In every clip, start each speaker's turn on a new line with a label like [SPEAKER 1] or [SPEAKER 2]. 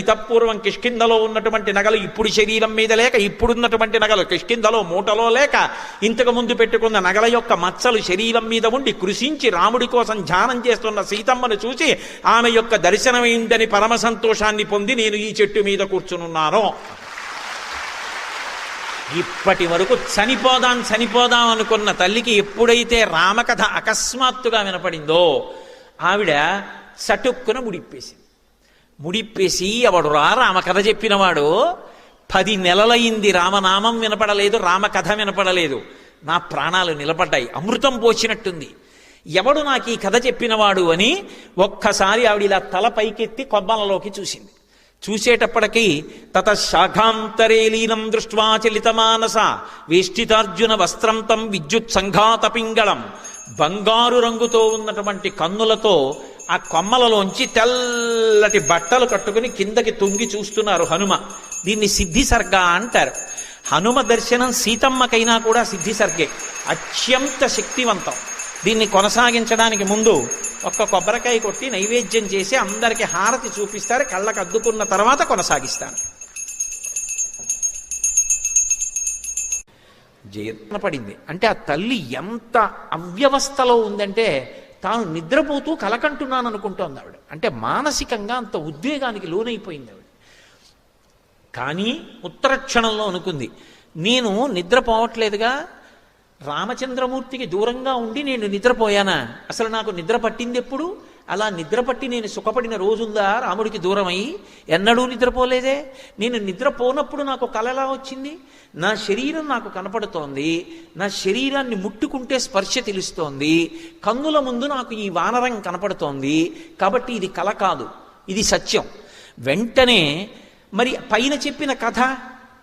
[SPEAKER 1] ఇతపూర్వం కిష్కిందలో ఉన్నటువంటి నగలు ఇప్పుడు శరీరం మీద లేక ఇప్పుడున్నటువంటి నగలు కిష్కిందలో మూటలో లేక ఇంతకు ముందు పెట్టుకున్న నగల యొక్క మచ్చలు శరీరం మీద ఉండి కృషించి రాముడి కోసం ధ్యానం చేస్తున్న సీతమ్మను చూసి ఆమె యొక్క దర్శనమైందని పరమ సంతోషాన్ని పొంది నేను ఈ చెట్టు మీద కూర్చునున్నాను. ఇప్పటి వరకు చనిపోదాం చనిపోదాం అనుకున్న తల్లికి ఎప్పుడైతే రామకథ అకస్మాత్తుగా వినపడిందో ఆవిడ చటుక్కున ముడిప్పేసింది ముడిప్పేసి అవడురా రామకథ చెప్పినవాడు పది నెలలయింది రామనామం వినపడలేదు రామకథ వినపడలేదు. నా ప్రాణాలు నిలబడ్డాయి అమృతం పోసినట్టుంది. ఎవడు నాకు ఈ కథ చెప్పినవాడు అని ఒక్కసారి ఆవిడ ఇలా తల పైకెత్తి కొబ్బలలోకి చూసింది. చూసేటప్పటికీ తత శాఖాంతరేలీనం దృష్ట్వా చలితమానస వేష్టితార్జున వస్త్రం తం విద్యుత్ సంఘాత పింగళం. బంగారు రంగుతో ఉన్నటువంటి కన్నులతో ఆ కొమ్మలలోంచి తెల్లటి బట్టలు కట్టుకుని కిందకి తొంగి చూస్తున్నారు హనుమ. దీన్ని సిద్ధి సర్గ అంటారు. హనుమ దర్శనం సీతమ్మకైనా కూడా సిద్ధి సర్గే అత్యంత శక్తివంతం. దీన్ని కొనసాగించడానికి ముందు ఒక్క కొబ్బరికాయ కొట్టి నైవేద్యం చేసి అందరికి హారతి చూపిస్తారు. కళ్ళకు అద్దుకున్న తర్వాత కొనసాగిస్తాను జయత్న పడింది. అంటే ఆ తల్లి ఎంత అవ్యవస్థలో ఉందంటే తాను నిద్రపోతూ కలకంటున్నాను అనుకుంటోంది ఆవిడ. అంటే మానసికంగా అంత ఉద్వేగానికి లోనైపోయింది ఆవిడ. కానీ ఉత్తర క్షణంలో అనుకుంది నేను నిద్రపోవట్లేదుగా రామచంద్రమూర్తికి దూరంగా ఉండి నేను నిద్రపోయానా? అసలు నాకు నిద్ర పట్టింది ఎప్పుడు అలా నిద్రపట్టి నేను సుఖపడిన రోజుందా? రాముడికి దూరమై ఎన్నడూ నిద్రపోలేదే. నేను నిద్రపోనప్పుడు నాకు కలలా వచ్చింది. నా శరీరం నాకు కనపడుతోంది. నా శరీరాన్ని ముట్టుకుంటే స్పర్శ తెలుస్తోంది. కన్నుల ముందు నాకు ఈ వానరం కనపడుతోంది. కాబట్టి ఇది కల కాదు ఇది సత్యం. వెంటనే మరి పైన చెప్పిన కథ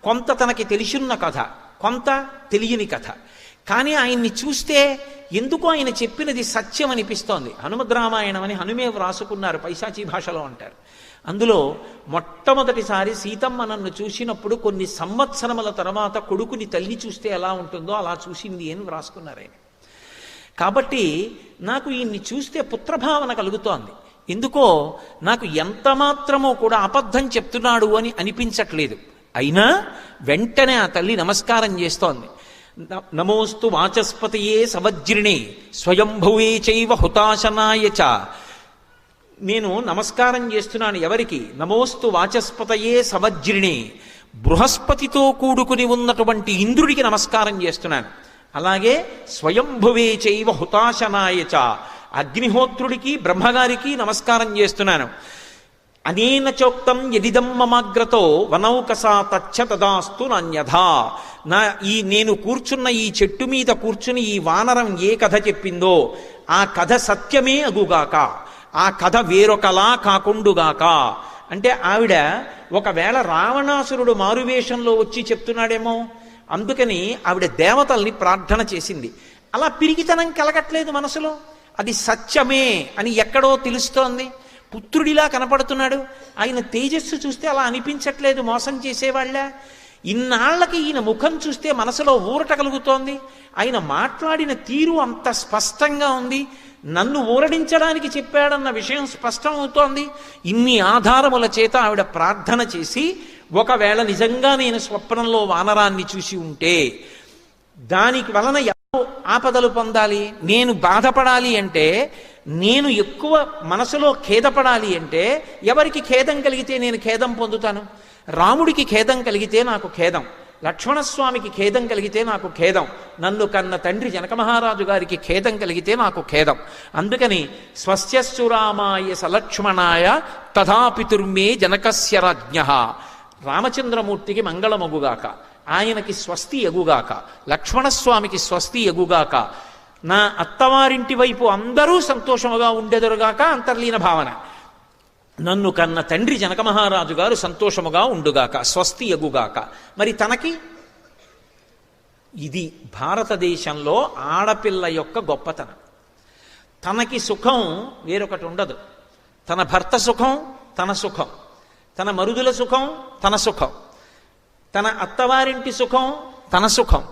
[SPEAKER 1] కొంత తనకి తెలిసిన్న కథ కొంత తెలియని కథ. కానీ ఆయన్ని చూస్తే ఎందుకు ఆయన చెప్పినది సత్యం అనిపిస్తోంది. హనుమద్రామాయణం అని హనుమే వ్రాసుకున్నారు పైశాచీ భాషలో అంటారు. అందులో మొట్టమొదటిసారి సీతమ్మ నన్ను చూసినప్పుడు కొన్ని సంవత్సరముల తర్వాత కొడుకుని తల్లి చూస్తే ఎలా ఉంటుందో అలా చూసింది అని వ్రాసుకున్నారు ఆయన. కాబట్టి నాకు ఈయన్ని చూస్తే పుత్రభావన కలుగుతోంది. ఎందుకో నాకు ఎంత మాత్రమో కూడా అబద్ధం చెప్తున్నాడు అని అనిపించట్లేదు. అయినా వెంటనే ఆ తల్లి నమస్కారం చేస్తోంది. నమోస్తు వాచస్పతయే సవజ్రిణే స్వయంభువే చైవ హుతాశనాయ చ. నేను నమస్కారం చేస్తున్నాను ఎవరికి? నమోస్తు వాచస్పతయే సవజ్రిణే బృహస్పతితో కూడుకుని ఉన్నటువంటి ఇంద్రుడికి నమస్కారం చేస్తున్నాను. అలాగే స్వయంభువే చైవ హుతాశనాయ చ. అగ్నిహోత్రుడికి బ్రహ్మగారికి నమస్కారం చేస్తున్నాను. అనేన చోక్తం యదిదం మమాగ్రతో వనౌకసా తచ్చ తదాస్తు నాణ్యథా నా ఈ నేను కూర్చున్న ఈ చెట్టు మీద కూర్చుని ఈ వానరం ఏ కథ చెప్పిందో ఆ కథ సత్యమే అగుగాక. ఆ కథ వేరొకలా కాకుండుగాక. అంటే ఆవిడ ఒకవేళ రావణాసురుడు మారువేషంలో వచ్చి చెప్తున్నాడేమో అందుకని ఆవిడ దేవతల్ని ప్రార్థన చేసింది. అలా పిరిగితనం కలగట్లేదు మనసులో. అది సత్యమే అని ఎక్కడో తెలుస్తోంది. పుత్రుడిలా కనపడుతున్నాడు. ఆయన తేజస్సు చూస్తే అలా అనిపించట్లేదు మోసం చేసేవాళ్ళ. ఇన్నాళ్ళకి ఈయన ముఖం చూస్తే మనసులో ఊరట కలుగుతోంది. ఆయన మాట్లాడిన తీరు అంత స్పష్టంగా ఉంది. నన్ను ఊరడించడానికి చెప్పాడన్న విషయం స్పష్టం అవుతోంది ఇన్ని ఆధారముల చేత ఆవిడ ప్రార్థన చేసి ఒకవేళ నిజంగా నేను స్వప్నంలో వానరాన్ని చూసి ఉంటే దానికి వలన ఆపదలు పొందాలి నేను బాధపడాలి అంటే నేను ఎక్కువ మనసులో ఖేదపడాలి అంటే ఎవరికి ఖేదం కలిగితే నేను ఖేదం పొందుతాను? రాముడికి ఖేదం కలిగితే నాకు ఖేదం. లక్ష్మణస్వామికి ఖేదం కలిగితే నాకు ఖేదం. నన్ను కన్న తండ్రి జనక మహారాజు గారికి ఖేదం కలిగితే నాకు ఖేదం. అందుకని స్వస్యస్సురామాయ సలక్ష్మణాయ తథాపితుర్మే జనకస్య రాజ్ఞ. రామచంద్రమూర్తికి మంగళమగుగాక. ఆయనకి స్వస్తి ఎగుగాక లక్ష్మణస్వామికి స్వస్తి ఎగుగాక నా అత్తవారింటి వైపు అందరూ సంతోషముగా ఉండెదరుగాక అంతర్లీన భావన. నన్ను కన్న తండ్రి జనక మహారాజు గారు సంతోషముగా ఉండుగాక స్వస్తి ఎగుగాక. మరి తనకి? ఇది భారతదేశంలో ఆడపిల్ల యొక్క గొప్పతనం. తనకి సుఖం వేరొకటి ఉండదు. తన భర్త సుఖం తన సుఖం. తన మరుదుల సుఖం తన సుఖం. తన అత్తవారింటి సుఖం తన సుఖం.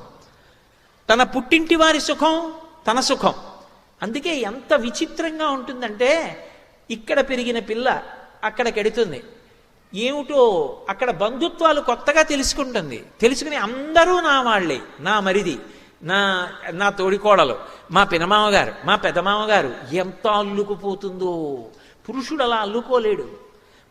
[SPEAKER 1] తన పుట్టింటి వారి సుఖం తన సుఖం. అందుకే ఎంత విచిత్రంగా ఉంటుందంటే ఇక్కడ పెరిగిన పిల్ల అక్కడికి ఎడుతుంది ఏమిటో అక్కడ బంధుత్వాలు కొత్తగా తెలుసుకుంటుంది. తెలుసుకుని అందరూ నా వాళ్ళే నా మరిది నా నా తోడికోడలు మా పినమామగారు మా పెదమామగారు ఎంత అల్లుకుపోతుందో. పురుషుడు అలా అల్లుకోలేడు.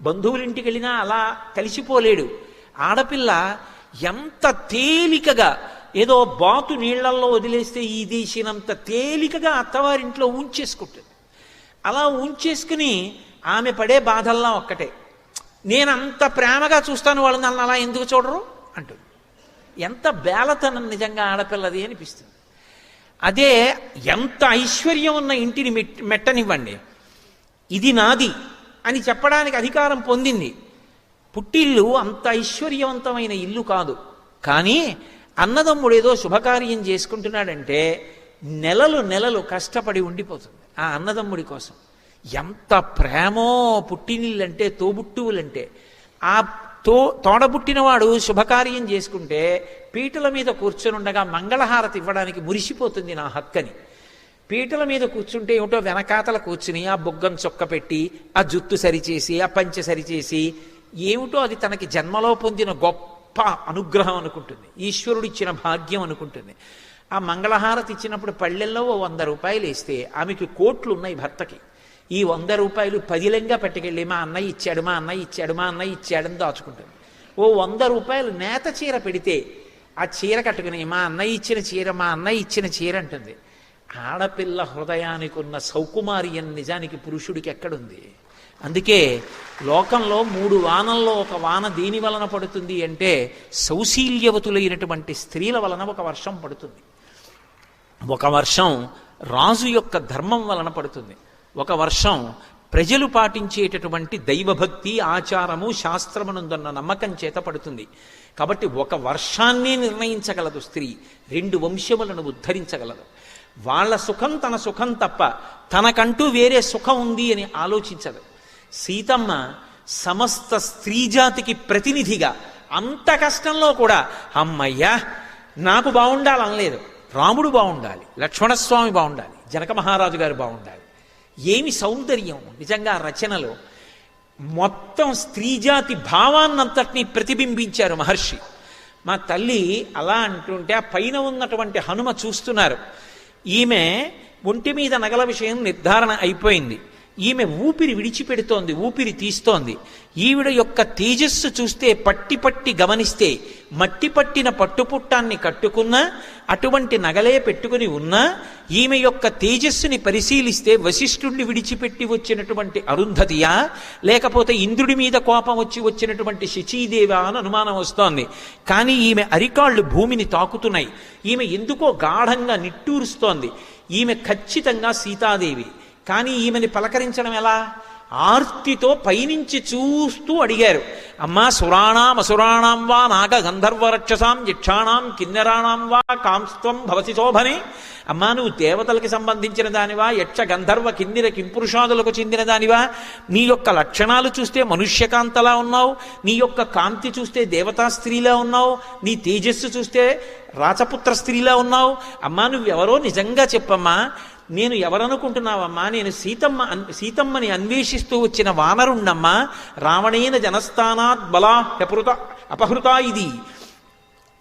[SPEAKER 1] బంధువులింటికి వెళ్ళినా అలా కలిసిపోలేడు. ఆడపిల్ల ఎంత తేలికగా ఏదో బాతు నీళ్ళల్లో వదిలేస్తే ఈ దేశినంత తేలికగా అత్తవారింట్లో ఉంచేసుకుంటుంది. అలా ఉంచేసుకుని ఆమె పడే బాధల్లా ఒక్కటే. నేను అంత ప్రేమగా చూస్తాను వాళ్ళు నన్ను అలా ఎందుకు చూడరు? అంటుంది. ఎంత బేలతనం నిజంగా ఆడపిల్లది అనిపిస్తుంది. అదే ఎంత ఐశ్వర్యం ఉన్న ఇంటిని మెట్ మెట్టనివ్వండి. ఇది నాది అని చెప్పడానికి అధికారం పొందింది. పుట్టిల్లు అంత ఐశ్వర్యవంతమైన ఇల్లు కాదు. కానీ అన్నదమ్ముడు ఏదో శుభకార్యం చేసుకుంటున్నాడంటే నెలలు నెలలు కష్టపడి ఉండిపోతుంది ఆ అన్నదమ్ముడి కోసం. ఎంత ప్రేమో పుట్టినిల్లంటే తోబుట్టువులంటే. ఆ తో తోడబుట్టినవాడు శుభకార్యం చేసుకుంటే పీటల మీద కూర్చొనుండగా మంగళహారతి ఇవ్వడానికి మురిసిపోతుంది నా హక్కని. పీటల మీద కూర్చుంటే ఏమిటో వెనకాతల కూర్చుని ఆ బుగ్గం చొక్క పెట్టి ఆ జుత్తు సరిచేసి ఆ పంచె సరిచేసి ఏమిటో అది తనకి జన్మలో పొందిన గొప్ప అనుగ్రహం అనుకుంటుంది. ఈశ్వరుడిచ్చిన భాగ్యం అనుకుంటుంది. ఆ మంగళహారతి ఇచ్చినప్పుడు పళ్ళెల్లో ఓ వంద రూపాయలు వేస్తే ఆమెకి కోట్లు ఉన్నాయి భర్తకి. ఈ వంద రూపాయలు పదిలంగా పట్టుకెళ్ళి మా అన్నయ్య ఇచ్చాడు మా అన్నయ్య ఇచ్చాడు మా అన్నయ్య ఇచ్చాడని దాచుకుంటుంది. ఓ వంద రూపాయలు నేత చీర పెడితే ఆ చీర కట్టుకుని మా అన్నయ్య ఇచ్చిన చీర మా అన్నయ్య ఇచ్చిన చీర అంటుంది. ఆడపిల్ల హృదయానికి ఉన్న సౌకుమార్యం నిజానికి పురుషుడికి ఎక్కడుంది? అందుకే లోకంలో మూడు వానల్లో ఒక వాన దేని వలన పడుతుంది అంటే సౌశీల్యవతులైనటువంటి స్త్రీల వలన ఒక వర్షం పడుతుంది. ఒక వర్షం రాజు యొక్క ధర్మం వలన పడుతుంది. ఒక వర్షం ప్రజలు పాటించేటటువంటి దైవభక్తి ఆచారము శాస్త్రమునందున్న నమ్మకం చేత పడుతుంది. కాబట్టి ఒక వర్షాన్నే నిర్ణయించగలదు స్త్రీ. రెండు వంశములను ఉద్ధరించగలదు. వాళ్ళ సుఖం తన సుఖం తప్ప తనకంటూ వేరే సుఖం ఉంది అని ఆలోచించదు. సీతమ్మ సమస్త స్త్రీజాతికి ప్రతినిధిగా అంత కష్టంలో కూడా అమ్మయ్యా నాకు బాగుండాలనలేదు రాముడు బాగుండాలి లక్ష్మణస్వామి బాగుండాలి జనక మహారాజు గారు బాగుండాలి ఏమి సౌందర్యం నిజంగా రచనలో మొత్తం స్త్రీజాతి భావాన్నంతటినీ ప్రతిబింబించారు మహర్షి. మా తల్లి అలా అంటుంటే ఆ పైన ఉన్నటువంటి హనుమ చూస్తున్నారు. ఈమె ఒంటి మీద నగల విషయం నిర్ధారణ అయిపోయింది. ఈమె ఊపిరి విడిచిపెడుతోంది ఊపిరి తీస్తోంది. ఈవిడ యొక్క తేజస్సు చూస్తే పట్టి పట్టి గమనిస్తే మట్టి పట్టిన పట్టుపుట్టాన్ని కట్టుకున్నా అటువంటి నగలే పెట్టుకుని ఉన్నా ఈమె యొక్క తేజస్సుని పరిశీలిస్తే వశిష్ఠుణ్ణి విడిచిపెట్టి వచ్చినటువంటి అరుంధతియా లేకపోతే ఇంద్రుడి మీద కోపం వచ్చి వచ్చినటువంటి శచీదేవా అని అనుమానం వస్తోంది. కానీ ఈమె అరికాళ్ళు భూమిని తాకుతున్నాయి. ఈమె ఎందుకో గాఢంగా నిట్టూరుస్తోంది. ఈమె ఖచ్చితంగా సీతాదేవి. కానీ ఈమెని పలకరించడం ఎలా? ఆర్తితో పైనుంచి చూస్తూ అడిగారు. అమ్మా సురాణాం అసురాణాం వా నాగ గంధర్వ రక్షసాం యక్షాణాం కిన్నెరాణాం వా కాంస్త్వం భవసి శోభనే. అమ్మా నువ్వు దేవతలకి సంబంధించిన దానివా యక్ష గంధర్వ కిందిర కింపురుషాదులకు చెందిన దానివా? నీ యొక్క లక్షణాలు చూస్తే మనుష్యకాంతలా ఉన్నావు. నీ యొక్క కాంతి చూస్తే దేవతా స్త్రీలా ఉన్నావు. నీ తేజస్సు చూస్తే రాచపుత్ర స్త్రీలా ఉన్నావు. అమ్మా నువ్వెవరో నిజంగా చెప్పమ్మా. నేను ఎవరనుకుంటున్నావమ్మా? నేను సీతమ్మ సీతమ్మని అన్వేషిస్తూ వచ్చిన వానరుణ్ణమ్మా రావణేన జనస్థానాత్ బలా అపహృత అపహృత ఇది.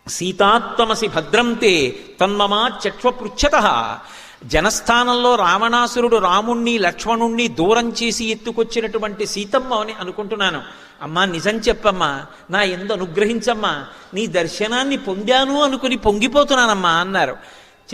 [SPEAKER 1] సీతాత్మసి భద్రంతే తన్మమా చక్ష్వపృచ్ఛత జనస్థానంలో రావణాసురుడు రాముణ్ణి లక్ష్మణుణ్ణి దూరం చేసి ఎత్తుకొచ్చినటువంటి సీతమ్మ అని అనుకుంటున్నాను. అమ్మా నిజం చెప్పమ్మా నా ఎందు అనుగ్రహించమ్మా నీ దర్శనాన్ని పొందాను అనుకుని పొంగిపోతున్నానమ్మా అన్నారు.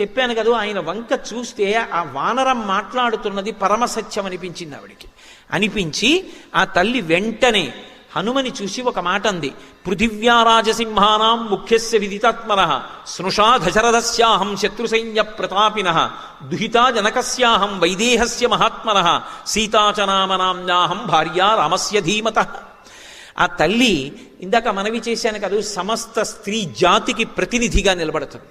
[SPEAKER 1] చెప్పాను కదా ఆయన వంక చూస్తే ఆ వానరం మాట్లాడుతున్నది పరమసత్యం అనిపించింది ఆవిడికి. అనిపించి ఆ తల్లి వెంటనే హనుమని చూసి ఒక మాట అంది. పృథివ్యారాజసింహానాం ముఖ్యస్య విదితాత్మన స్నుషా దశరథస్యాహం శత్రుసైన్య ప్రతాపిన దుహితా జనకస్యాహం వైదేహస్య మహాత్మన సీతాచనామనామ్యాహం భార్యా రామస్య ధీమత. ఆ తల్లి ఇందాక మనవి చేశాను కదా సమస్త స్త్రీ జాతికి ప్రతినిధిగా నిలబడుతుంది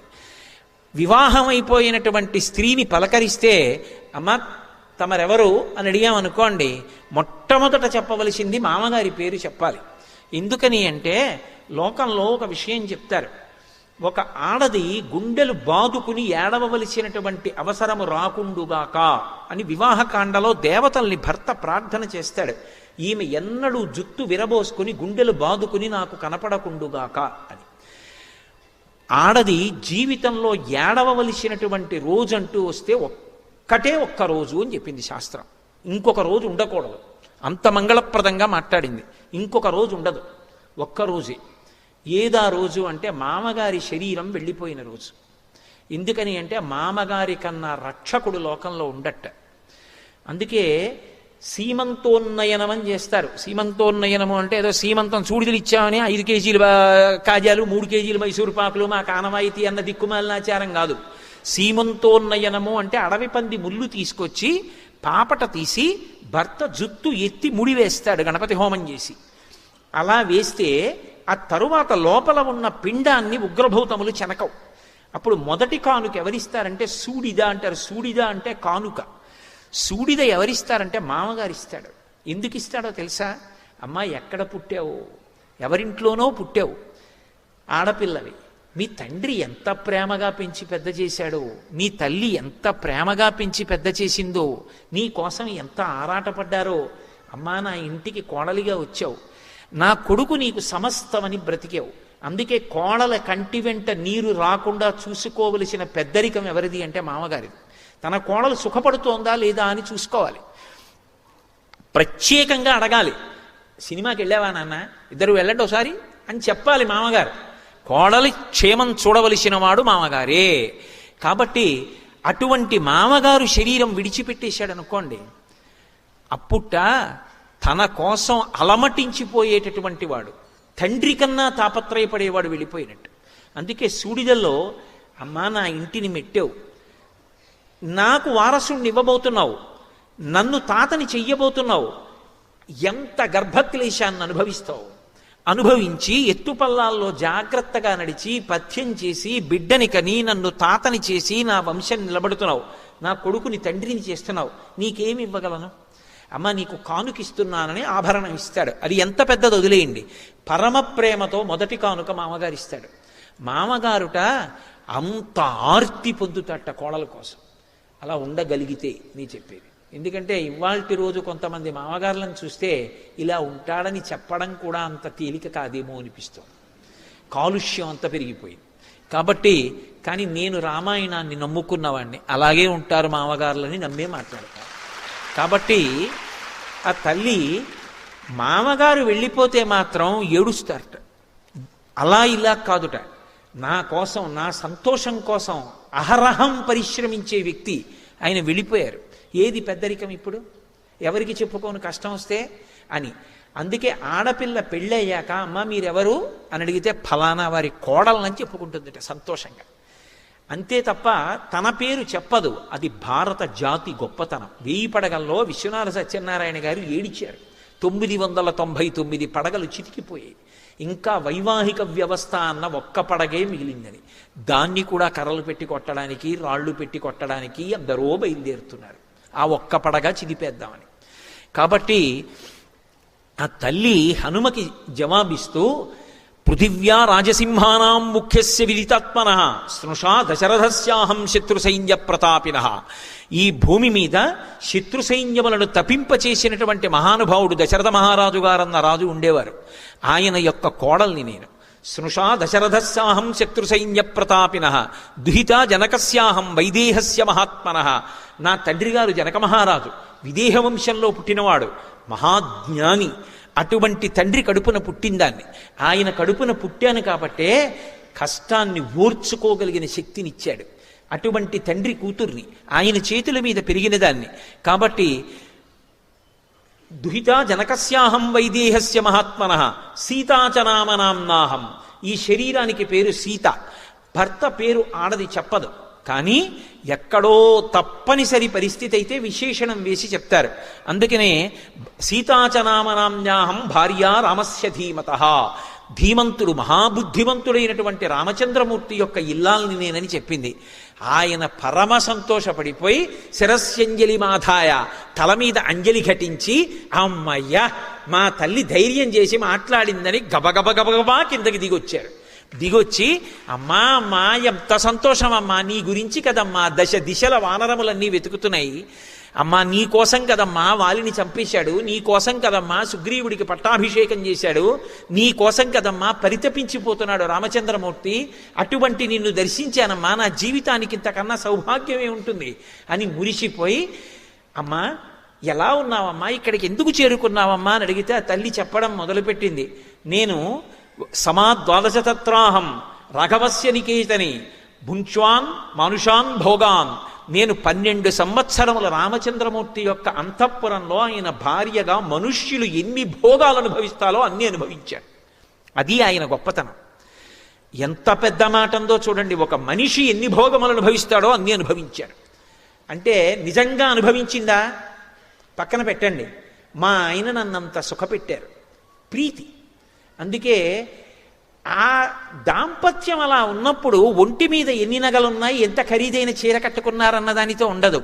[SPEAKER 1] వివాహం అయిపోయినటువంటి స్త్రీని పలకరిస్తే అమ్మ తమరెవరు? అని అడిగామనుకోండి మొట్టమొదట చెప్పవలసింది మామగారి పేరు చెప్పాలి. ఎందుకని అంటే లోకంలో ఒక విషయం చెప్తారు. ఒక ఆడది గుండెలు బాదుకుని ఏడవవలసినటువంటి అవసరము రాకుండుగాక అని వివాహకాండలో దేవతల్ని భర్త ప్రార్థన చేస్తాడు. ఈమె ఎన్నడూ జుత్తు విరబోసుకుని గుండెలు బాదుకుని నాకు కనపడకుండుగాక అని. ఆడది జీవితంలో ఏడవవలసినటువంటి అంటూ వస్తే ఒక్కటే ఒక్క రోజు అని చెప్పింది శాస్త్రం. ఇంకొక రోజు ఉండకూడదు. అంత మంగళప్రదంగా మాట్లాడింది. ఇంకొక రోజు ఉండదు. ఒక్క రోజే. ఏదా రోజు అంటే మామగారి శరీరం వెళ్ళిపోయిన రోజు. ఎందుకని అంటే మామగారి కన్నా రక్షకుడు లోకంలో ఉండట అందుకే సీమంతోన్నయనం అని చేస్తారు. సీమంతోన్నయనము అంటే ఏదో సీమంతం చూడిదలు ఇచ్చామని ఐదు కేజీలు కాజాలు మూడు కేజీలు మైసూరు పాకులు మా కానవాయితీ అన్న దిక్కుమాలినాచారం కాదు. సీమంతోన్నయనము అంటే అడవి పంది ముళ్ళు తీసుకొచ్చి పాపట తీసి భర్త జుత్తు ఎత్తి ముడి వేస్తాడు గణపతి హోమం చేసి. అలా వేస్తే ఆ తరువాత లోపల ఉన్న పిండాన్ని ఉగ్రభూతములు చెనకవు. అప్పుడు మొదటి కానుక ఎవరిస్తారంటే సూడిద అంటారు. సూడిద అంటే కానుక. సూడిద ఎవరిస్తారంటే మామగారు ఇస్తాడు ఎందుకు ఇస్తాడో తెలుసా? అమ్మా ఎక్కడ పుట్టావు? ఎవరింట్లోనో పుట్టావు. ఆడపిల్లవి. మీ తండ్రి ఎంత ప్రేమగా పెంచి పెద్ద చేశాడో? మీ తల్లి ఎంత ప్రేమగా పెంచి పెద్ద చేసిందో? నీ కోసం ఎంత ఆరాటపడ్డారో? అమ్మా నా ఇంటికి కోడలిగా వచ్చావు. నా కొడుకు నీకు సమస్తమని బ్రతికావు. అందుకే కోడల కంటి వెంట నీరు రాకుండా చూసుకోవలసిన పెద్దరికం ఎవరిది అంటే మామగారిది. తన కోడలు సుఖపడుతోందా లేదా అని చూసుకోవాలి. ప్రత్యేకంగా అడగాలి. సినిమాకి వెళ్ళావా నాన్న? ఇద్దరు వెళ్ళండి ఒకసారి అని చెప్పాలి మామగారు. కోడలి క్షేమం చూడవలసిన వాడు మామగారే. కాబట్టి అటువంటి మామగారు శరీరం విడిచిపెట్టేశాడు అనుకోండి అప్పుట తన కోసం అలమటించిపోయేటటువంటి వాడు తండ్రి కన్నా తాపత్రయపడేవాడు వెళ్ళిపోయినట్టు. అందుకే సూడిదల్లో అమ్మా నా ఇంటిని మెట్టావు. నాకు వారసుణ్ణి ఇవ్వబోతున్నావు నన్ను తాతని చెయ్యబోతున్నావు ఎంత గర్భక్లేశాన్ని అనుభవిస్తావు? అనుభవించి ఎత్తుపల్లాల్లో జాగ్రత్తగా నడిచి పథ్యం చేసి బిడ్డని కని నన్ను తాతని చేసి నా వంశం నిలబడుతున్నావు నా కొడుకుని తండ్రిని చేస్తున్నావు నీకేమి ఇవ్వగలను? అమ్మ నీకు కానుకిస్తున్నానని ఆభరణం ఇస్తాడు. అది ఎంత పెద్దది వదిలేయండి. పరమ ప్రేమతో మొదటి కానుక మామగారు ఇస్తాడు మామగారుట అంత ఆర్తి పొందుతాట కోడల కోసం. అలా ఉండగలిగితే నీ చెప్పేది. ఎందుకంటే ఇవాల్టి రోజు కొంతమంది మామగారులను చూస్తే ఇలా ఉంటాడని చెప్పడం కూడా అంత తేలిక కాదేమో అనిపిస్తుంది. కాలుష్యం అంత పెరిగిపోయింది. కాబట్టి కానీ నేను రామాయణాన్ని నమ్ముకున్నవాడిని అలాగే ఉంటారు మామగారులని నమ్మే మాట్లాడతాను కాబట్టి ఆ తల్లి మామగారు వెళ్ళిపోతే మాత్రం ఏడుస్తారట. అలా ఇలా కాదుట. నా కోసం నా సంతోషం కోసం అహరహం పరిశ్రమించే వ్యక్తి. ఆయన వెళ్ళిపోయారు. ఏది పెద్దరికం ఇప్పుడు? ఎవరికి చెప్పుకోని కష్టం వస్తే? అని. అందుకే ఆడపిల్ల పెళ్ళయ్యాక అమ్మ మీరెవరు? అని అడిగితే ఫలానా వారి కోడలని చెప్పుకుంటుందట సంతోషంగా. అంతే తప్ప తన పేరు చెప్పదు. అది భారత జాతి గొప్పతనం. వేయి పడగల్లో విశ్వనాథ సత్యనారాయణ గారు ఏడిచారు. తొమ్మిది వందల తొంభై తొమ్మిది పడగలు చితికిపోయాయి. ఇంకా వైవాహిక వ్యవస్థ అన్న ఒక్క పడగే మిగిలిందని. దాన్ని కూడా కర్రలు పెట్టి కొట్టడానికి రాళ్ళు పెట్టి కొట్టడానికి ఎందరో బయలుదేరుతున్నారు. ఆ ఒక్క పడగ చిదిపేద్దామని. కాబట్టి ఆ తల్లి హనుమకి జవాబిస్తూ పృథివ్యా రాజసింహానాం ముఖ్యస్య విదితాత్మన. స్నుషా దశరథస్యాహం శత్రుసైన్య ప్రతాపిన. ఈ భూమి మీద శత్రు సైన్యములను తప్పింపచేసినటువంటి మహానుభావుడు దశరథ మహారాజు గారన్న రాజు ఉండేవారు. ఆయన యొక్క కోడల్ని నేను. స్నుషా దశరథస్యాహం శత్రు సైన్య ప్రతాపిన. దుహిత జనకస్యాహం వైదేహస్య మహాత్మన. నా తండ్రి గారు జనక మహారాజు. విదేహ వంశంలో పుట్టినవాడు. మహాజ్ఞాని. అటువంటి తండ్రి కడుపున పుట్టిందాన్ని. ఆయన కడుపున పుట్టాను కాబట్టే కష్టాన్ని ఓర్చుకోగలిగిన శక్తినిచ్చాడు. అటువంటి తండ్రి కూతుర్ని ఆయన చేతుల మీద పెరిగిన దాన్ని కాబట్టి దుహిత జనకస్యాహం వైదేహస్య మహాత్మన సీతాచనామనాంనాహం ఈ శరీరానికి పేరు సీత. భర్త పేరు ఆడది చెప్పదు. కానీ ఎక్కడో తప్పనిసరి పరిస్థితి అయితే విశేషణం వేసి చెప్తారు. అందుకనే సీతాచనామనామ్యాహం భార్య రామస్య ధీమత. ధీమంతుడు మహాబుద్ధిమంతుడైనటువంటి రామచంద్రమూర్తి యొక్క ఇల్లాల్ని నేనని చెప్పింది. ఆయన పరమ సంతోషపడిపోయి శిరస్యంజలి మాధాయ తల మీద అంజలి ఘటించి అమ్మయ్య మా తల్లి ధైర్యం చేసి మాట్లాడిందని గబగబ గబగబా కిందకి దిగొచ్చారు. దిగొచ్చి అమ్మా అమ్మా ఎంత సంతోషం అమ్మా నీ గురించి కదమ్మా దశ దిశల వానరములన్నీ వెతుకుతున్నాయి. అమ్మా నీ కోసం కదమ్మా వాలిని చంపేశాడు. నీ కోసం కదమ్మా సుగ్రీవుడికి పట్టాభిషేకం చేశాడు. నీ కోసం కదమ్మా పరితపించిపోతున్నాడు రామచంద్రమూర్తి. అటువంటి నిన్ను దర్శించానమ్మా నా జీవితానికి ఇంతకన్నా సౌభాగ్యమే ఉంటుంది. అని మురిసిపోయి అమ్మా ఎలా ఉన్నావమ్మా? ఇక్కడికి ఎందుకు చేరుకున్నావమ్మా? అని అడిగితే ఆ తల్లి చెప్పడం మొదలుపెట్టింది. నేను సమాద్వాదశతత్రాహం రఘవస్య నికేతని భుంక్ష్వాన్ మానుషాన్ భోగాన్. నేను పన్నెండు సంవత్సరముల రామచంద్రమూర్తి యొక్క అంతఃపురంలో ఆయన భార్యగా మనుష్యులు ఎన్ని భోగాలు అనుభవిస్తాలో అన్ని అనుభవించాడు. అది ఆయన గొప్పతనం. ఎంత పెద్ద మాట ఉందో చూడండి ఒక మనిషి ఎన్ని భోగములు అనుభవిస్తాడో అన్ని అనుభవించాడు. అంటే నిజంగా అనుభవించిందా? పక్కన పెట్టండి. మా ఆయన నన్నంత సుఖపెట్టారు. ప్రీతి. అందుకే ఆ దాంపత్యం అలా ఉన్నప్పుడు ఒంటి మీద ఎన్ని నగలున్నాయి ఎంత ఖరీదైన చీర కట్టుకున్నారన్న దానితో ఉండదు.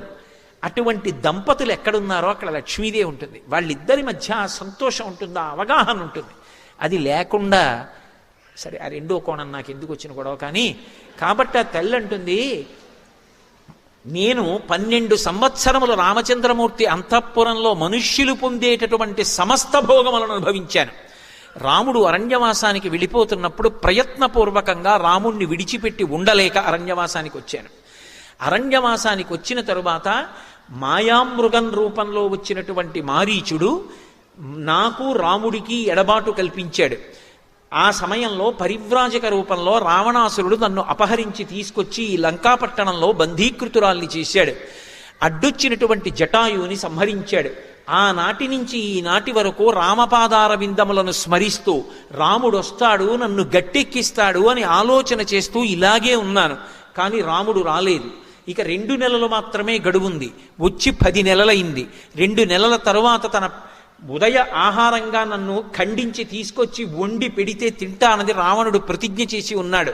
[SPEAKER 1] అటువంటి దంపతులు ఎక్కడున్నారో అక్కడ లక్ష్మీదేవి ఉంటుంది. వాళ్ళిద్దరి మధ్య సంతోషం ఉంటుంది ఆ అవగాహన ఉంటుంది. అది లేకుండా సరే ఆ రెండో కోణం నాకు ఎందుకు వచ్చిన గొడవ కానీ కాబట్టి ఆ తల్లి అంటుంది నేను పన్నెండు సంవత్సరములు రామచంద్రమూర్తి అంతఃపురంలో మనుష్యులు పొందేటటువంటి సమస్త భోగములను అనుభవించాను. రాముడు అరణ్యవాసానికి వెళ్ళిపోతున్నప్పుడు ప్రయత్నపూర్వకంగా రాముణ్ణి విడిచిపెట్టి ఉండలేక అరణ్యవాసానికి వచ్చాను. అరణ్యవాసానికి వచ్చిన తరువాత మాయామృగం రూపంలో వచ్చినటువంటి మారీచుడు నాకు రాముడికి ఎడబాటు కల్పించాడు. ఆ సమయంలో పరివ్రాజక రూపంలో రావణాసురుడు నన్ను అపహరించి తీసుకొచ్చి ఈ లంకాపట్టణంలో బంధీకృతురాల్ని చేశాడు. అడ్డొచ్చినటువంటి జటాయువుని సంహరించాడు. ఆనాటి నుంచి ఈనాటి వరకు రామపాదార విందములను స్మరిస్తూ రాముడు వస్తాడు నన్ను గట్టెక్కిస్తాడు అని ఆలోచన చేస్తూ ఇలాగే ఉన్నాను. కానీ రాముడు రాలేదు. ఇక రెండు నెలలు మాత్రమే గడువుంది. వచ్చి పది నెలలైంది రెండు నెలల తరువాత తన ఉదయ ఆహారంగా నన్ను ఖండించి తీసుకొచ్చి వండి పెడితే తింటానని రావణుడు ప్రతిజ్ఞ చేసి ఉన్నాడు.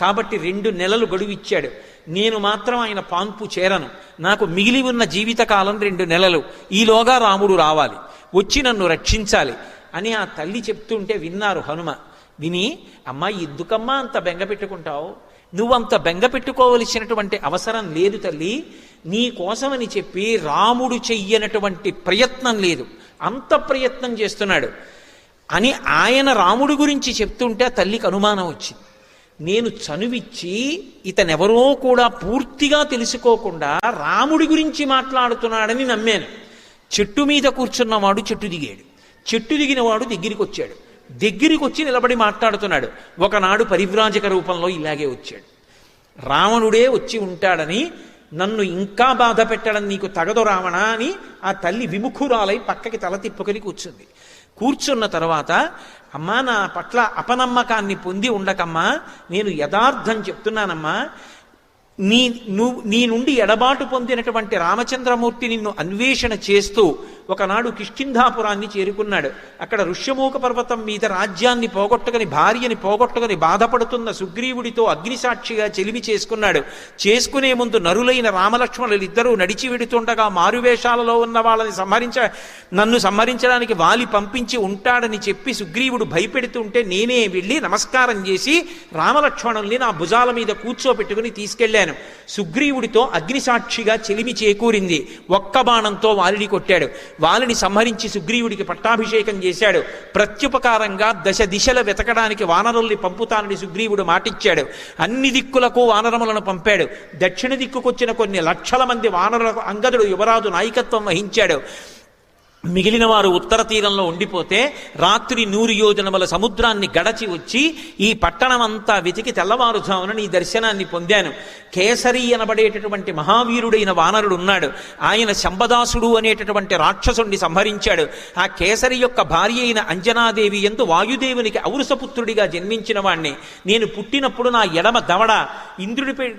[SPEAKER 1] కాబట్టి రెండు నెలలు గడువిచ్చాడు నేను మాత్రం ఆయన పాన్పు చేరను. నాకు మిగిలి ఉన్న జీవితకాలం రెండు నెలలు. ఈలోగా రాముడు రావాలి. వచ్చి నన్ను రక్షించాలి అని ఆ తల్లి చెప్తుంటే విన్నారు హనుమ. విని అమ్మా ఎందుకమ్మా అంత బెంగ పెట్టుకుంటావు? నువ్వంత బెంగ పెట్టుకోవలసినటువంటి అవసరం లేదు తల్లి. నీ కోసమని చెప్పి రాముడు చెయ్యనటువంటి ప్రయత్నం లేదు. అంత ప్రయత్నం చేస్తున్నాడు. అని ఆయన రాముడి గురించి చెప్తుంటే తల్లికి అనుమానం వచ్చింది. నేను చనువిచ్చి ఇతనెవరో కూడా పూర్తిగా తెలుసుకోకుండా రాముడి గురించి మాట్లాడుతున్నాడని నమ్మాను. చెట్టు మీద కూర్చున్నవాడు చెట్టు దిగాడు. చెట్టు దిగిన వాడు దగ్గరికి వచ్చాడు దగ్గరికి వచ్చి నిలబడి మాట్లాడుతున్నాడు. ఒకనాడు పరివ్రాజక రూపంలో ఇలాగే వచ్చాడు. రావణుడే వచ్చి ఉంటాడని నన్ను ఇంకా బాధ పెట్టడం నీకు తగదు రావణ అని ఆ తల్లి విముఖురాలై పక్కకి తల తిప్పుకొని కూర్చుంది. కూర్చున్న తర్వాత అమ్మా నా పట్ల అపనమ్మకాన్ని పొంది ఉండకమ్మా నేను యథార్థం చెప్తున్నానమ్మా నీ నువ్వు నీ నుండి ఎడబాటు పొందినటువంటి రామచంద్రమూర్తి నిన్ను అన్వేషణ చేస్తూ ఒకనాడు కిష్కింధాపురాన్ని చేరుకున్నాడు. అక్కడ ఋష్యమూక పర్వతం మీద రాజ్యాన్ని పోగొట్టుకుని భార్యని పోగొట్టుకుని బాధపడుతున్న సుగ్రీవుడితో అగ్నిసాక్షిగా చెలిమి చేసుకున్నాడు. చేసుకునే ముందు నరులైన రామలక్ష్మణులు ఇద్దరూ నడిచి వెడుతుండగా మారువేషాలలో ఉన్న వాళ్ళని సంహరించ నన్ను సంహరించడానికి వాలి పంపించి ఉంటాడని చెప్పి సుగ్రీవుడు భయపెడుతుంటే నేనే వెళ్ళి నమస్కారం చేసి రామలక్ష్మణుల్ని నా భుజాల మీద కూర్చోపెట్టుకుని తీసుకెళ్ళాను సుగ్రీవుడితో అగ్నిసాక్షిగా చెలిమి చేకూరింది. ఒక్క బాణంతో వాలిని కొట్టాడు. వాలిని సంహరించి సుగ్రీవుడికి పట్టాభిషేకం చేశాడు. ప్రత్యుపకారంగా దశ దిశల వెతకడానికి వానరుల్ని పంపుతానని సుగ్రీవుడు మాటిచ్చాడు. అన్ని దిక్కులకు వానరములను పంపాడు. దక్షిణ దిక్కుకొచ్చిన కొన్ని లక్షల మంది వానరులకు అంగదుడు యువరాజు నాయకత్వం వహించాడు. మిగిలిన వారు ఉత్తర తీరంలో ఉండిపోతే రాత్రి నూరు యోజనముల సముద్రాన్ని గడచి వచ్చి ఈ పట్టణమంతా వెతికి తెల్లవారుజామున నీ దర్శనాన్ని పొందాను. కేసరి అనబడేటటువంటి మహావీరుడైన వానరుడు ఉన్నాడు. ఆయన శంబదాసుడు అనేటటువంటి రాక్షసుణ్ణి సంహరించాడు. ఆ కేసరి యొక్క భార్య అయిన అంజనాదేవి ఎందు వాయుదేవునికి ఔరుసపుత్రుడిగా జన్మించిన వాణ్ణి. నేను పుట్టినప్పుడు నా ఎడమ దవడ ఇంద్రుడిపై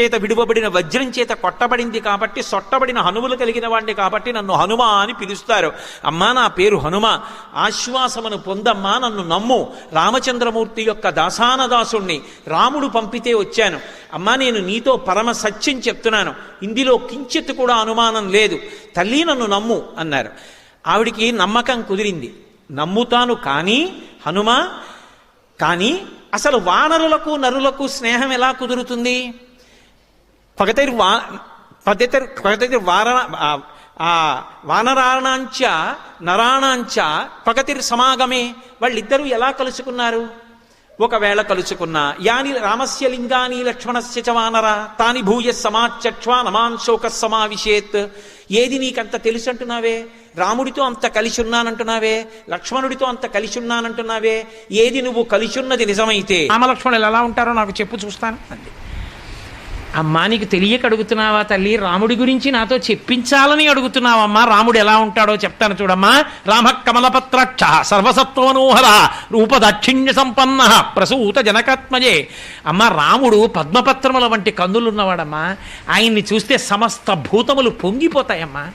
[SPEAKER 1] చేత విడువబడిన వజ్రం చేత కొట్టబడింది కాబట్టి సొట్టబడిన హనువులు కలిగిన వాడిని కాబట్టి నన్ను హనుమ అని పిలుస్తారు. అమ్మా నా పేరు హనుమ. ఆశ్వాసమును పొందమ్మా నన్ను నమ్ము. రామచంద్రమూర్తి యొక్క దాసానదాసుణ్ణి రాముడు పంపితే వచ్చాను. అమ్మా నేను నీతో పరమ సత్యం చెప్తున్నాను. ఇందులో కించిత్ కూడా అనుమానం లేదు. తల్లి నన్ను నమ్ము అన్నారు. ఆవిడికి నమ్మకం కుదిరింది. నమ్ముతాను కానీ హనుమ కానీ అసలు వానరులకు నరులకు స్నేహం ఎలా కుదురుతుంది? పగతైర్ వా పగతైర్ పగతైర్ వార ఆ- వానరాణాంచ నరాణాంచ పగతిర్ సమాగమే. వాళ్ళిద్దరూ ఎలా కలుసుకున్నారు? ఒకవేళ కలుసుకున్నా యాని రామస్య లింగాని లక్ష్మణస్య చ వానర తాని భూయ సమాచక్ష్వా నమాంశోక సమావిశేత్. ఏది నీకంత తెలుసు అంటున్నావే రాముడితో అంత కలిసి ఉన్నానంటున్నావే లక్ష్మణుడితో అంత కలిసి ఉన్నానంటున్నావే ఏది నువ్వు కలిసి ఉన్నది నిజమైతే? రామలక్ష్మణులు ఎలా ఉంటారో నాకు చెప్పు చూస్తాను. అంతే అమ్మా నీకు తెలియక అడుగుతున్నావా తల్లి? రాముడి గురించి నాతో చెప్పించాలని అడుగుతున్నావమ్మా. రాముడు ఎలా ఉంటాడో చెప్తాను చూడమ్మా. రామ కమలపత్రాక్ష సర్వసత్వమనోహర రూపదక్షిణ్య సంపన్న ప్రసూత జనకాత్మజే. అమ్మ రాముడు పద్మపత్రముల వంటి కన్నులున్నవాడమ్మా. ఆయన్ని చూస్తే సమస్త భూతములు పొంగిపోతాయమ్మా.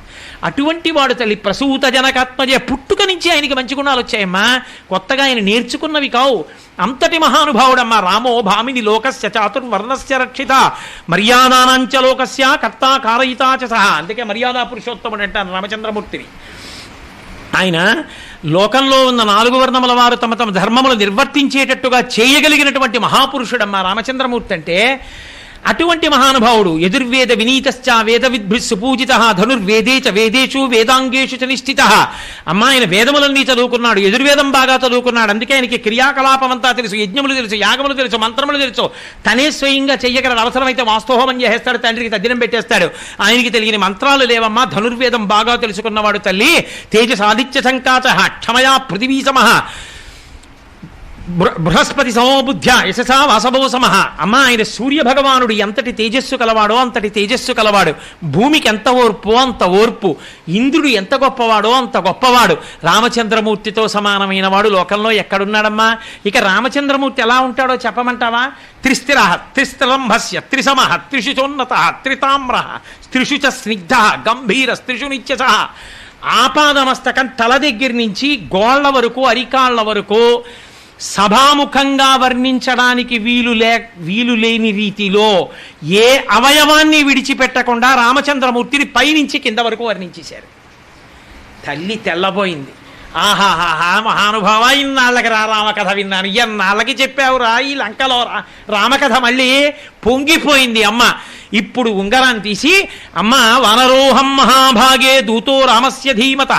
[SPEAKER 1] అటువంటి వాడు తల్లి ప్రసూత జనకాత్మజే. పుట్టుక నుంచి ఆయనకి మంచి గుణాలు వచ్చాయమ్మా. కొత్తగా ఆయన నేర్చుకున్నవి కావు. అంతటి మహానుభావుడమ్మా రామో భామిని లోకస్య చాతుర్వర్ణస్య రక్షిత. మర్యాదానాంచ లోకస్య కర్త కారయితా చ సహ. అందుకే మర్యాదా పురుషోత్తముడు అంటాను రామచంద్రమూర్తిని. ఆయన లోకంలో ఉన్న నాలుగు వర్ణముల వారు తమ తమ ధర్మములు నిర్వర్తించేటట్టుగా చేయగలిగినటువంటి మహాపురుషుడమ్మ రామచంద్రమూర్తి అంటే అటువంటి మహానుభావుడు యజుర్వేద వినీతశ్చ వేద విద్భి సుపూజిత ధనుర్వేదే చ వేదేషు వేదాంగేషు చ నిష్ఠిత. అమ్మ ఆయన వేదములన్నీ చదువుకున్నాడు యజుర్వేదం బాగా చదువుకున్నాడు అందుకే ఆయనకి క్రియాకలాపం అంతా తెలుసు యజ్ఞములు తెలుసు యాగములు తెలుసు మంత్రములు తెలుసు. తనే స్వయంగా చెయ్యగలడు అవసరమైతే వాస్తోహం చేసేస్తాడు తండ్రికి తద్దినం పెట్టేస్తాడు. ఆయనకి తెలియని మంత్రాలు లేవమ్మా ధనుర్వేదం బాగా తెలుసుకున్నవాడు తల్లి తేజసాదిత్య సంకాచ క్షమయా పృథివీ బృహస్పతి సమోబుద్ధ్య యశసా వాసవో సమహ అమ్మ ఆయన సూర్య భగవానుడు ఎంతటి తేజస్సు కలవాడో అంతటి తేజస్సు కలవాడు. భూమికి ఎంత ఓర్పు అంత ఓర్పు. ఇంద్రుడు ఎంత గొప్పవాడో అంత గొప్పవాడు. రామచంద్రమూర్తితో సమానమైన వాడు లోకంలో ఎక్కడున్నాడమ్మా? ఇక రామచంద్రమూర్తి ఎలా ఉంటాడో చెప్పమంటావా? త్రిస్థిర త్రిస్థలంభస్య త్రిసమహ త్రిషుచోన్నత త్రితామ్ర త్రిషు చ స్నిగ్ధ గంభీర త్రిషు నిత్యస. ఆపాదమస్తకం తల దగ్గర నుంచి గోళ్ళ వరకు అరికాళ్ళ వరకు సభాముఖంగా వర్ణించడానికి వీలు లే వీలు లేని రీతిలో ఏ అవయవాన్ని విడిచిపెట్టకుండా రామచంద్రమూర్తిని పైనుంచి కింద వరకు వర్ణించేశారు. తల్లి తెల్లబోయింది. ఆహాహాహా మహానుభావ ఇన్నాళ్ళకి రా రామకథ విన్నాను. ఎన్నాళ్ళకి చెప్పావురా ఈ లంకలో రామకథ మళ్ళీ పొంగిపోయింది అమ్మ. ఇప్పుడు ఉంగరాన్ని తీసి అమ్మ వనరోహం మహాభాగే దూతో రామస్య ధీమత.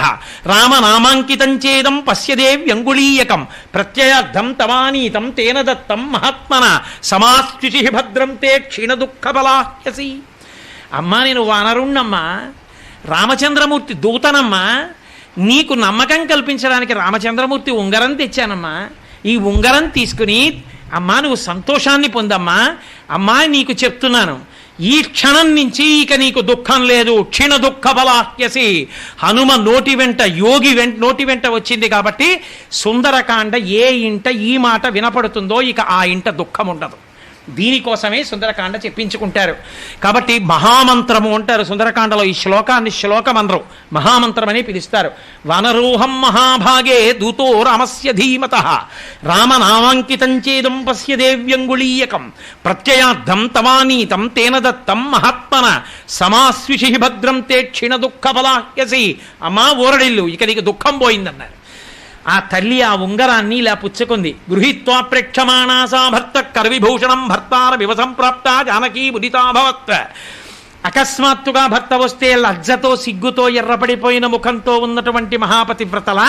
[SPEAKER 1] రామనామాంకితం చేదం పశ్యదేవ్యంగుళీయకం ప్రత్యయార్థం తవానీతం తేన దత్తం మహాత్మన. సమాస్విషి భద్రం తే క్షీణ దుఃఖబలాహ్యసి అమ్మా నేను వానరుణ్ణమ్మా. రామచంద్రమూర్తి దూతనమ్మా. నీకు నమ్మకం కల్పించడానికి రామచంద్రమూర్తి ఉంగరం తెచ్చానమ్మా. ఈ ఉంగరం తీసుకుని అమ్మా నువ్వు సంతోషాన్ని పొందమ్మా. అమ్మా నీకు చెప్తున్నాను. ఈ క్షణం నుంచి ఇక నీకు దుఃఖం లేదు. క్షీణ దుఃఖ బలాహ్యసి హనుమ నోటి వెంట యోగి వెంట నోటి వెంట వచ్చింది కాబట్టి సుందరకాండ ఏ ఇంట ఈ మాట వినపడుతుందో ఇక ఆ ఇంట దుఃఖం ఉండదు దీనికోసమే సుందరకాండ చెప్పించుకుంటారు. కాబట్టి మహామంత్రము అంటారు సుందరకాండలో ఈ శ్లోకాన్ని శ్లోకమనరు మహామంత్రమని పిలుస్తారు. వనరోహం మహాభాగే దూతో రామస్య ధీమత. రామనామాంకితం చేదం పశ్య దేవ్యంగుళీయకం. ప్రత్యయార్థం తవానీతం తేన దత్తం మహాత్మన. సమాస్విషి భద్రం తే క్షీణ దుఃఖ బలాహ్యసి. అమ్మా ఊరడిల్లు ఇక నీకు దుఃఖం పోయిందన్నారు. ఆ తల్లి ఆ ఉంగరాన్ని ఇలా పుచ్చుకుంది. గృహీత్వా ప్రేక్షమాణాసా భర్త కరవిభూషణం భర్తార వివసంప్రాప్త జానకీ ముదితాభవత్ అకస్మాత్తుగా భర్త వస్తే లజ్జతో సిగ్గుతో ఎర్రపడిపోయిన ముఖంతో ఉన్నటువంటి మహాపతివ్రతల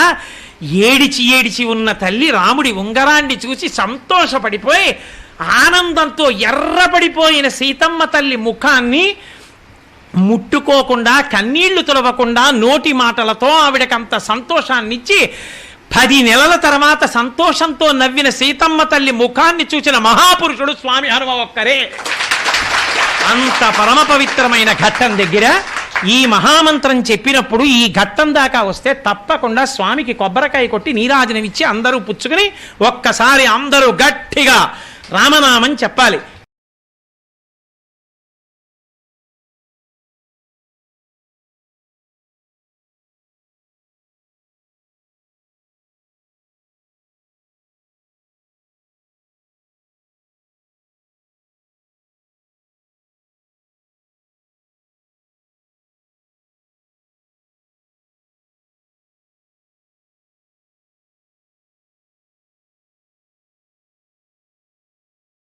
[SPEAKER 1] ఏడిచి ఏడిచి ఉన్న తల్లి రాముడి ఉంగరాన్ని చూసి సంతోషపడిపోయి ఆనందంతో ఎర్రపడిపోయిన సీతమ్మ తల్లి ముఖాన్ని ముట్టుకోకుండా కన్నీళ్ళు తులవకుండా నోటి మాటలతో ఆవిడకంత సంతోషాన్నిచ్చి పది నెలల తర్వాత సంతోషంతో నవ్విన సీతమ్మ తల్లి ముఖాన్ని చూసిన మహాపురుషుడు స్వామి హనుమ ఒక్కరే. అంత పరమ పవిత్రమైన ఘట్టం దగ్గర ఈ మహామంత్రం చెప్పినప్పుడు ఈ ఘట్టం దాకా వస్తే తప్పకుండా స్వామికి కొబ్బరికాయ కొట్టి నీరాజనమిచ్చి అందరూ పుచ్చుకుని ఒక్కసారి అందరూ గట్టిగా రామనామం చెప్పాలి.